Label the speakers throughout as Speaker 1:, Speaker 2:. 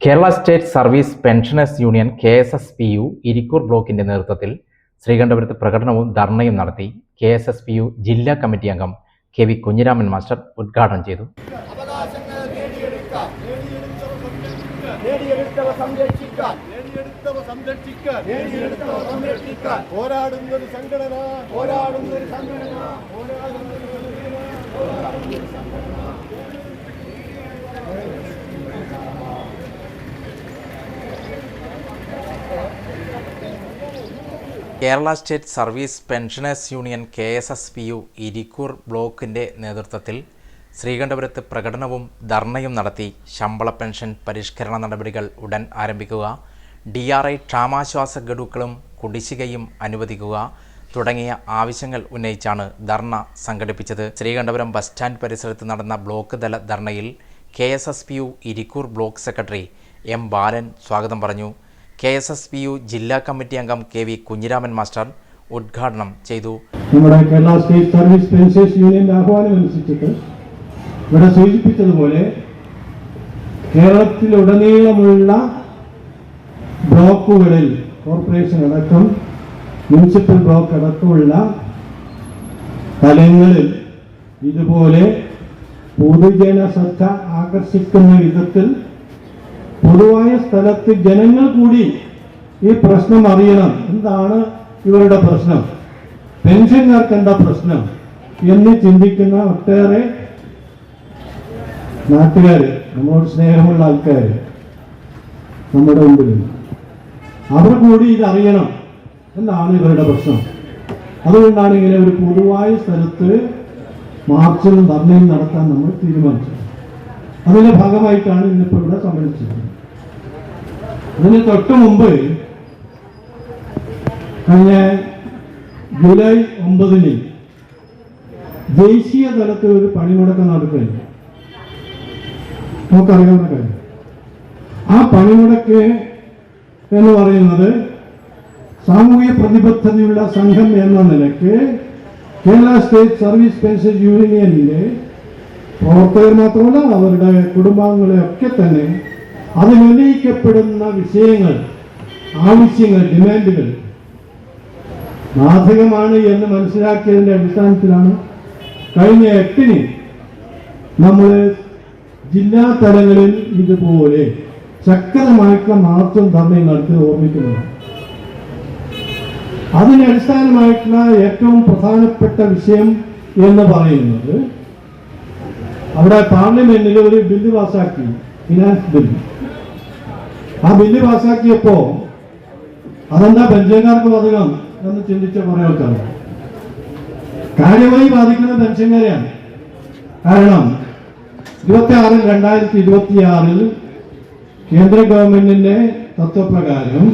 Speaker 1: Kerala state service pensioners union K S S P U Irikkur ബ്ലോക്കിന്റെ നേതൃത്വത്തിൽ ശ്രീകണ്ഠപുരത്ത് പ്രകടനവും ധർണയും നടത്തി K S S P U ജില്ലാ കമ്മിറ്റി അംഗം കെ വി കുഞ്ഞിരാമൻ മാസ്റ്റർ ഉദ്ഘാടനം ചെയ്തു. Kerala state service pensioners union K S S P U Irikkur ബ്ലോക്കിന്റെ നേതൃത്വത്തിൽ ശ്രീകണ്ഠപുരത്ത് പ്രകടനവും ധർണയും നടത്തി ശമ്പള പെൻഷൻ പരിഷ്കരണ നടപടികൾ ഉടൻ ആരംഭിക്കുക ഡി ആർ ഐ ക്ഷാമാശ്വാസ ഗഡുക്കളും കുടിശ്ശികയും അനുവദിക്കുക തുടങ്ങിയ ആവശ്യങ്ങൾ ഉന്നയിച്ചാണ് ധർണ സംഘടിപ്പിച്ചത്. ശ്രീകണ്ഠപുരം ബസ് സ്റ്റാൻഡ് പരിസരത്ത് നടന്ന ബ്ലോക്ക് തല ധർണയിൽ K S S P U Irikkur block secretary M Balan സ്വാഗതം പറഞ്ഞു. K S S P U ജില്ലാ കമ്മിറ്റി അംഗം കെ വി കുഞ്ഞിരാമൻ മാസ്റ്റർ ഉദ്ഘാടനം ചെയ്തു.
Speaker 2: നമ്മുടെ കേരള സ്റ്റേറ്റ് സർവീസ് പെൻഷേഴ്സ് യൂണിയന്റെ ആഹ്വാനം അനുസരിച്ചിട്ട് ഇവിടെ സൂചിപ്പിച്ചതുപോലെ കേരളത്തിലുടനീളമുള്ള ബ്ലോക്കുകളിൽ കോർപ്പറേഷൻ അടക്കം മുനിസിപ്പൽ ബ്ലോക്ക് അടക്കമുള്ള തലങ്ങളിൽ ഇതുപോലെ പൊതുജന ശ്രദ്ധ ആകർഷിക്കുന്ന വിധത്തിൽ പൊതുവായ സ്ഥലത്ത് ജനങ്ങൾ കൂടി ഈ പ്രശ്നം അറിയണം. എന്താണ് ഇവരുടെ പ്രശ്നം? പെൻഷൻകാർക്ക് എന്താ പ്രശ്നം? എന്ന് ചിന്തിക്കുന്ന ഒട്ടേറെ നാട്ടുകാർ നമ്മളോട് സ്നേഹമുള്ള ആൾക്കാർ നമ്മുടെ മുമ്പിലുണ്ട് അവർ കൂടി ഇത് അറിയണം. എന്താണ് ഇവരുടെ പ്രശ്നം? അതുകൊണ്ടാണ് ഇങ്ങനെ ഒരു പൊതുവായ സ്ഥലത്ത് മാർച്ചും ധർണയും നടത്താൻ നമ്മൾ തീരുമാനിച്ചത്. അതിന്റെ ഭാഗമായിട്ടാണ് ഇന്നിപ്പോൾ ഇവിടെ സമ്മേളിച്ചത്. അതിന് തൊട്ട് മുമ്പ് കഴിഞ്ഞ ജൂലൈ ഒമ്പതിന് ദേശീയ തലത്തിൽ ഒരു പണിമുടക്കം നടക്കുകയാണ്. നമുക്കറിയാവുന്ന കാര്യം. ആ പണിമുടക്ക് എന്ന് പറയുന്നത് സാമൂഹ്യ പ്രതിബദ്ധതയുള്ള സംഘം എന്ന നിലയ്ക്ക് കേരള സ്റ്റേറ്റ് സർവീസ് പെൻഷൻ യൂണിയനിലെ പ്രവർത്തകർ മാത്രമല്ല അവരുടെ കുടുംബാംഗങ്ങളെ ഒക്കെ തന്നെ അതിനുന്നയിക്കപ്പെടുന്ന വിഷയങ്ങൾ ആവശ്യങ്ങൾ ഡിമാൻഡുകൾ ബാധകമാണ് എന്ന് മനസ്സിലാക്കിയതിന്റെ അടിസ്ഥാനത്തിലാണ് കഴിഞ്ഞ എട്ടിന് നമ്മൾ ജില്ലാ തലങ്ങളിൽ ഇതുപോലെ ശക്തമായിട്ടുള്ള മാർച്ചും ധർമ്മയും നടത്തി ഓർമ്മിക്കുന്നത് അതിന് അടിസ്ഥാനമായിട്ടുള്ള ഏറ്റവും പ്രധാനപ്പെട്ട വിഷയം എന്ന് പറയുന്നത് അവിടെ പാർലമെന്റിൽ ഒരു ബില്ല് പാസ്സാക്കി ഫിനാൻസ് ബില്ല്. ആ ബില്ല് പാസ്സാക്കിയപ്പോ അതെന്താ പെൻഷൻകാർക്ക് ബാധകം എന്ന് ചിന്തിച്ച കുറെ ആൾക്കാർ. കാര്യമായി ബാധിക്കുന്ന പെൻഷൻകാരെയാണ്. കാരണം ഇരുപത്തി ആറിൽ രണ്ടായിരത്തി ഇരുപത്തി ആറിൽ കേന്ദ്ര ഗവൺമെന്റിന്റെ തത്വപ്രകാരം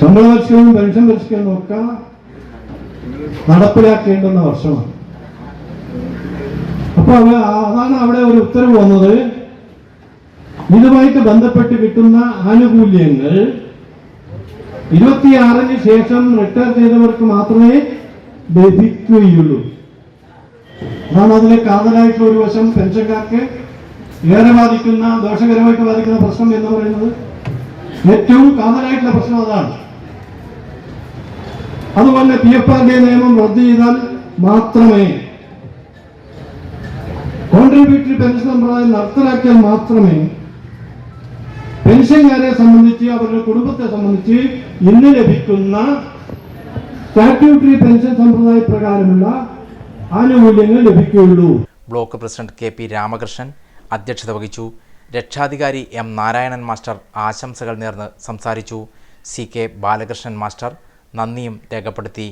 Speaker 2: ശമ്പള വർഷവും പെൻഷൻ പരിഷ്കരണവും ഒക്കെ നടപ്പിലാക്കേണ്ടുന്ന വർഷമാണ്. അപ്പൊ അവ- അതാണ് അവിടെ ഒരു ഉത്തരവ് വന്നത്. ഇതുമായിട്ട് ബന്ധപ്പെട്ട് കിട്ടുന്ന ആനുകൂല്യങ്ങൾ ഇരുപത്തിയാറിന് ശേഷം റിട്ടയർ ചെയ്തവർക്ക് മാത്രമേ ലഭിക്കുകയുള്ളൂ. അതാണ് അതിലെ കാതലായിട്ടുള്ള ഒരു വശം. പെൻഷൻകാർക്ക് ഏറെ ബാധിക്കുന്ന ദോഷകരമായിട്ട് ബാധിക്കുന്ന പ്രശ്നം എന്ന് പറയുന്നത് ഏറ്റവും കാതലായിട്ടുള്ള പ്രശ്നം അതാണ്. അതുപോലെ പി എഫ് ആർ ഡി നിയമം റദ്ദ് ചെയ്താൽ മാത്രമേ കോൺട്രിബ്യൂട്ടറി പെൻഷൻ സമ്പ്രദായം നടപ്പിലാക്കിയാൽ മാത്രമേ പെൻഷൻകാരെ സംബന്ധിച്ച് അവരുടെ കുടുംബത്തെ സംബന്ധിച്ച് ഇന്ന് ലഭിക്കുന്ന സ്റ്റാറ്റ്യൂട്ടറി പെൻഷൻ സമ്പ്രദായ പ്രകാരമുള്ള ആനുകൂല്യങ്ങൾ ലഭിക്കുകയുള്ളൂ.
Speaker 1: Block president K P Ramakrishnan അധ്യക്ഷത വഹിച്ചു. രക്ഷാധികാരി എം നാരായണൻ മാസ്റ്റർ ആശംസകൾ നേർന്ന് സംസാരിച്ചു. സി കെ ബാലകൃഷ്ണൻ മാസ്റ്റർ നന്ദിയും രേഖപ്പെടുത്തി.